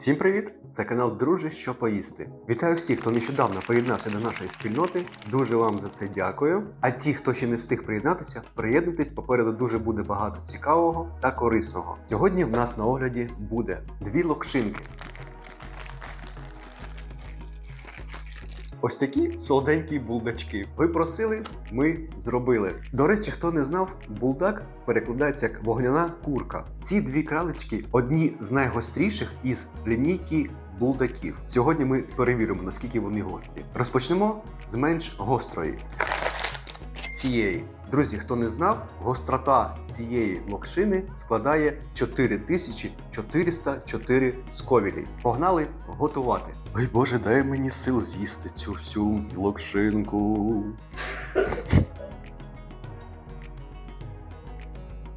Всім привіт! Це канал Друже, що поїсти. Вітаю всіх, хто нещодавно приєднався до нашої спільноти. Дуже вам за це дякую. А ті, хто ще не встиг приєднатися, приєднуйтесь. Попереду дуже буде багато цікавого та корисного. Сьогодні в нас на огляді буде дві локшинки. Ось такі солоденькі булдачки. Ви просили, ми зробили. До речі, хто не знав, булдак перекладається як вогняна курка. Ці дві кралечки одні з найгостріших із лінійки булдаків. Сьогодні ми перевіримо, наскільки вони гострі. Розпочнемо з менш гострої. Цієї. Друзі, хто не знав, гострота цієї локшини складає 4404 сковілі. Погнали готувати. Ой Боже, дай мені сил з'їсти цю всю локшинку.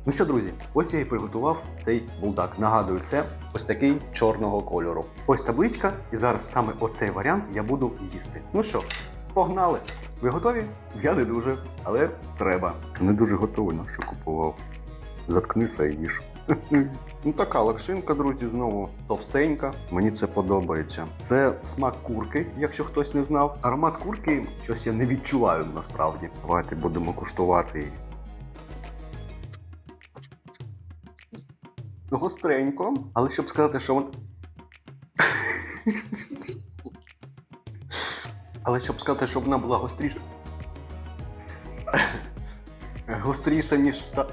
Ну що, друзі, ось я і приготував цей булдак. Нагадую, це ось такий чорного кольору. Ось табличка, і зараз саме оцей варіант я буду їсти. Ну що, погнали! Ви готові? Я не дуже, але треба. Не дуже готовий, на що купував. Заткнися і їж. Ну, така лакшинка, друзі, знову товстенька. Мені це подобається. Це смак курки, якщо хтось не знав. Аромат курки щось я не відчуваю насправді. Давайте будемо куштувати її. Гостренько, але щоб сказати, що вон. Але щоб сказати, щоб вона була гостріша. Гостріша, ніж та,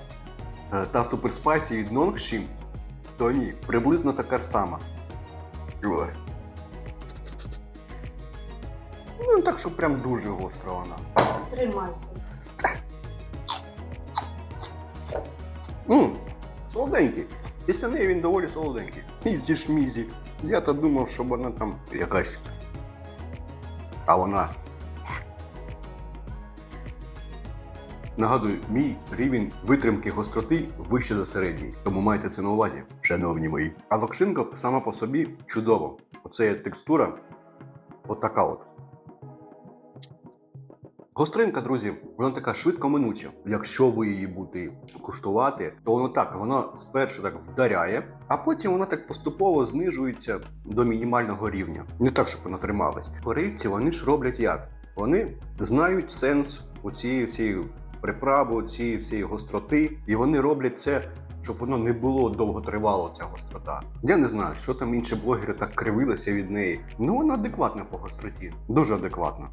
е, та суперспайсі від Nongshim, то ні, приблизно така ж сама. Ну, так, що прям дуже гостра вона. Тримайся. Ммм, солоденький. Після неї він доволі солоденький. І зі шмізі. Я то думав, що вона там якась. А вона. Нагадую, мій рівень витримки гостроти вище за середній, тому майте це на увазі, шановні мої. А локшинка сама по собі чудово. Оце є текстура, отака от. Гостринка, друзі, вона така швидко минуча. Якщо ви її будете куштувати, то воно так, воно спершу так вдаряє, а потім вона так поступово знижується до мінімального рівня. Не так, щоб вона трималась. Корейці вони ж роблять як? Вони знають сенс у цієї всієї приправи, цієї всієї гостроти, і вони роблять це. Щоб воно не було довготривало, ця гострота. Я не знаю, що там інші блогери так кривилися від неї. Ну вона адекватна по гостроті. Дуже адекватна.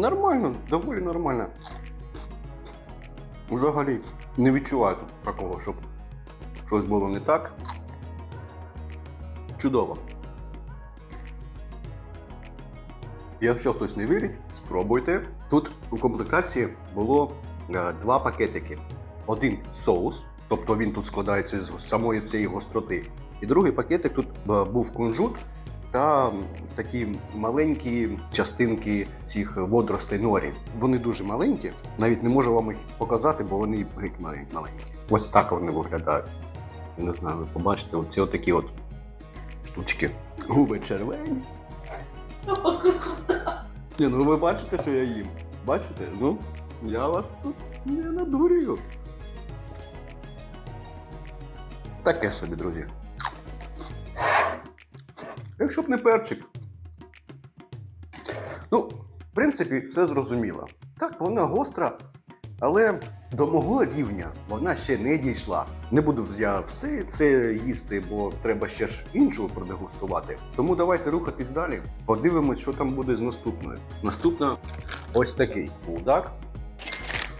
Нормально, доволі нормально. Взагалі не відчуваю тут такого, щоб щось було не так. Чудово. Якщо хтось не вірить, спробуйте. Тут у комплектації було е, два пакетики. Один соус, тобто він тут складається з самої цієї гостроти. І другий пакетик тут е, був кунжут та такі маленькі частинки цих водоростей норі. Вони дуже маленькі, навіть не можу вам їх показати, бо вони геть маленькі. Ось так вони виглядають. Я не знаю, ви побачите, оці отакі от штучки. Губи червоні. Ні, ну ви бачите, що я їм. Бачите? Ну, я вас тут не надурюю. Таке собі, друзі. Якщо б не перчик. Ну, в принципі, все зрозуміло. Так, вона гостра, але до мого рівня вона ще не дійшла. Не буду я все це їсти, бо треба ще ж іншу продегустувати. Тому давайте рухатись далі. Подивимось, що там буде з наступною. Наступна ось такий булдак.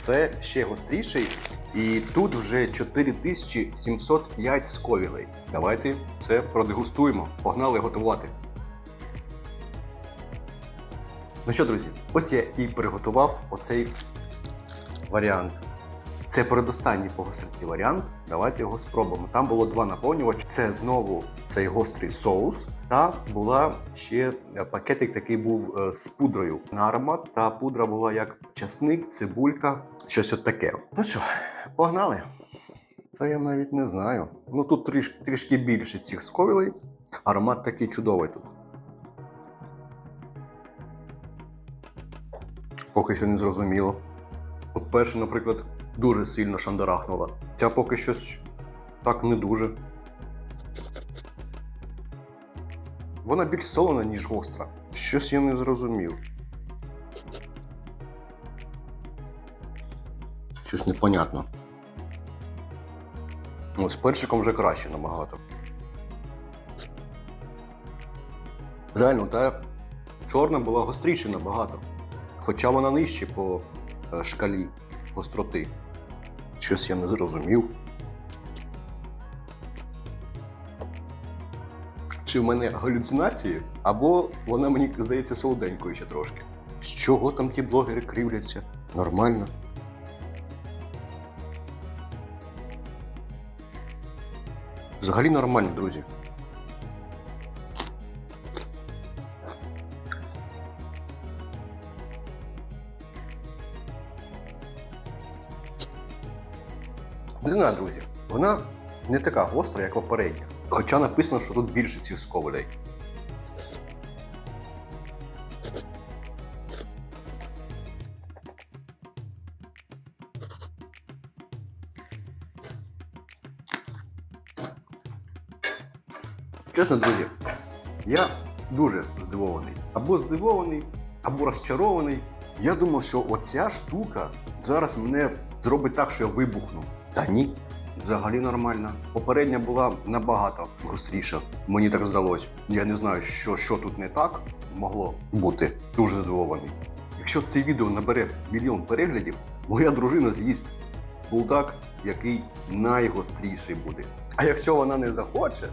Це ще гостріший. І тут вже 4705 сковілей. Давайте це продегустуємо. Погнали готувати. Ну що, друзі, ось я і приготував оцей варіант. Це передостанній по варіант. Давайте його спробуємо. Там було два наповнювачі. Це знову цей гострий соус. Та була ще е, пакетик, такий був е, з пудрою на аромат. Та пудра була як часник, цибулька, щось от таке. Ну що, погнали? Це я навіть не знаю. Ну тут тріш, трішки більше цих сковілей. Аромат такий чудовий тут. Поки що не зрозуміло. От перша, наприклад, дуже сильно шандарахнула. Ця поки щось так не дуже. вона більш солона, ніж гостра. Щось я не зрозумів. Щось непонятно. Ну, з перчиком вже краще набагато. Реально, та чорна була гостріше набагато. Хоча вона нижче по е, шкалі гостроти. Щось я не зрозумів. Чи в мене галюцинації, або вона мені здається солоденькою ще трошки. З чого там ті блогери кривляться? Нормально. Взагалі нормально, друзі. Не друзі. Вона не така гостра, як попередня. Хоча написано, що тут більше цих сковалей. Чесно, друзі, я дуже здивований. Або здивований, або розчарований. Я думав, що оця штука зараз мене зробить так, що я вибухну. Та ні, взагалі нормально. Попередня була набагато гостріша. Мені так здалось. Я не знаю, що, що тут не так могло бути. Дуже здивований. Якщо це відео набере мільйон переглядів, моя дружина з'їсть булдак, який найгостріший буде. А якщо вона не захоче,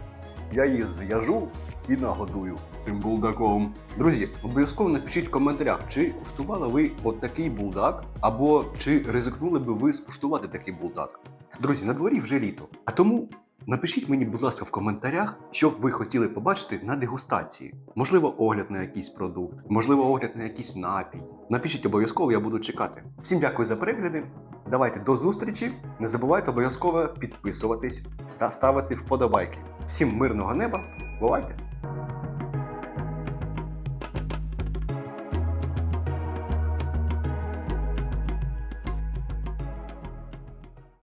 я її зв'яжу і нагодую цим булдаком. Друзі, обов'язково напишіть в коментарях, чи куштували ви от такий булдак, або чи ризикнули би ви скуштувати такий булдак. Друзі, на дворі вже літо. А тому напишіть мені, будь ласка, в коментарях, що ви хотіли побачити на дегустації. Можливо, огляд на якийсь продукт, можливо, огляд на якийсь напій. Напишіть обов'язково, я буду чекати. Всім дякую за перегляди. Давайте до зустрічі. Не забувайте обов'язково підписуватись та ставити вподобайки. Всім мирного неба. Бувайте!